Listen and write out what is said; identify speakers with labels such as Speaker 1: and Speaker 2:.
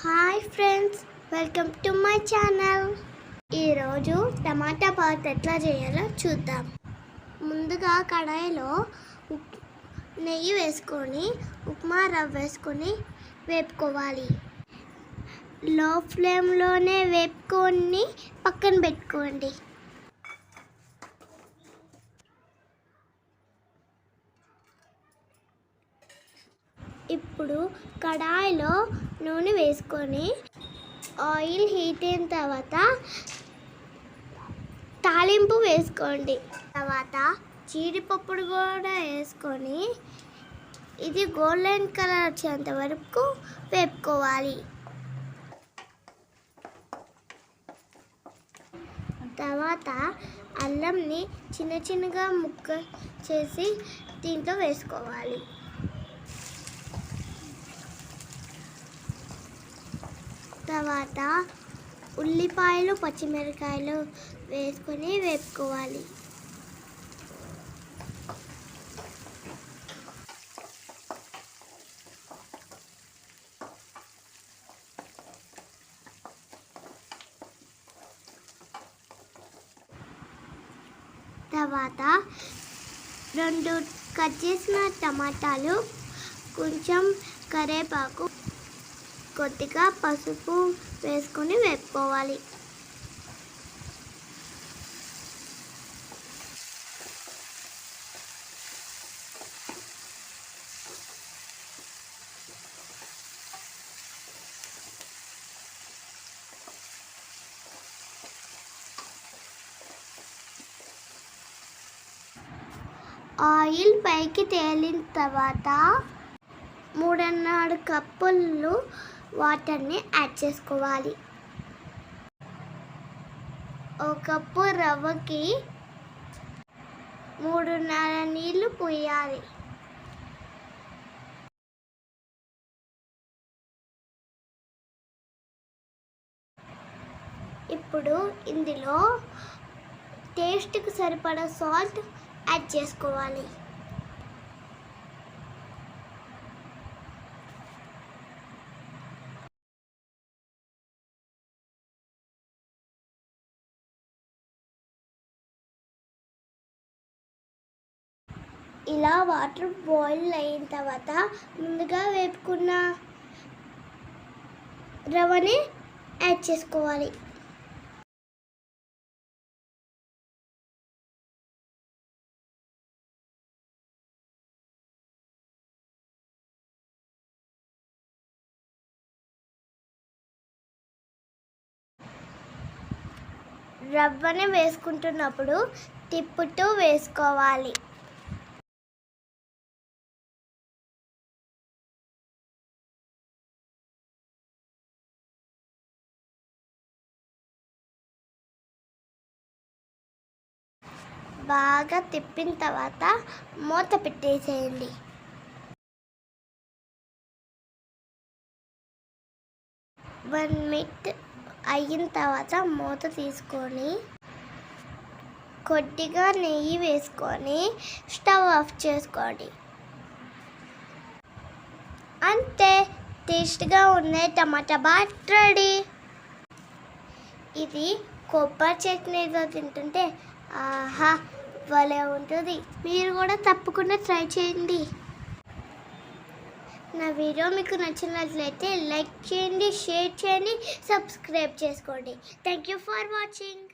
Speaker 1: Hi friends welcome to my channel ఈరోజు టమాటా path ఎట్లా చేయాలో చూద్దాం. ముందుగా కడాయిలో ఉప్ నెయ్యి వేసుకొని ఉప్మా రవ్వ వేసుకొని వేపుకోవాలి. లో ఫ్లేమ్లోనే వేపుకొని పక్కన పెట్టుకోండి. ఇప్పుడు కడాయిలో నూనె వేసుకొని ఆయిల్ హీట్ అయిన తర్వాత తాలింపు వేసుకోండి. తర్వాత జీడిపప్పుడు కూడా వేసుకొని ఇది గోల్డెన్ కలర్ వచ్చేంత వరకు వేపుకోవాలి. తర్వాత అల్లంని చిన్న చిన్నగా ముక్క చేసి దీంట్లో వేసుకోవాలి. తర్వాత ఉల్లిపాయలు పచ్చిమిరకాయలు వేసుకొని వేపుకోవాలి. తర్వాత రెండు కట్ చేసిన టమాటాలు కొంచెం కరివేపాకు కొద్దిగా పసుపు వేసుకొని వేపుకోవాలి. ఆయిల్ పైకి తేలిన తర్వాత మూడున్నర కప్పులు వాటర్ని యాడ్ చేసుకోవాలి. ఒక కప్పు రవ్వకి మూడున్నర నీళ్ళు పోయాలి. ఇప్పుడు ఇందులో టేస్ట్కి సరిపడా సాల్ట్ యాడ్ చేసుకోవాలి. ఇలా వాటర్ బాయిల్ అయిన తర్వాత ముందుగా వేపుకున్న రవ్వని యాడ్ చేసుకోవాలి. రవ్వని వేసుకుంటున్నప్పుడు తిప్పుతూ వేసుకోవాలి. బాగా తిప్పిన తర్వాత మూత పెట్టేసేయండి. వన్ మినిట్ అయిన తర్వాత మూత తీసుకొని కొద్దిగా నెయ్యి వేసుకొని స్టవ్ ఆఫ్ చేసుకోండి. అంతే టేస్ట్గా ఉండే టమాటా బాట్ రెడీ. ఇది కొబ్బరి చట్నీతో తింటుంటే ఆహా భలే ఉంటుంది. మీరు కూడా తప్పకుండా ట్రై చేయండి. నా వీడియో మీకు నచ్చినట్లయితే లైక్ చేయండి షేర్ చేయండి సబ్స్క్రైబ్ చేసుకోండి. Thank you for watching.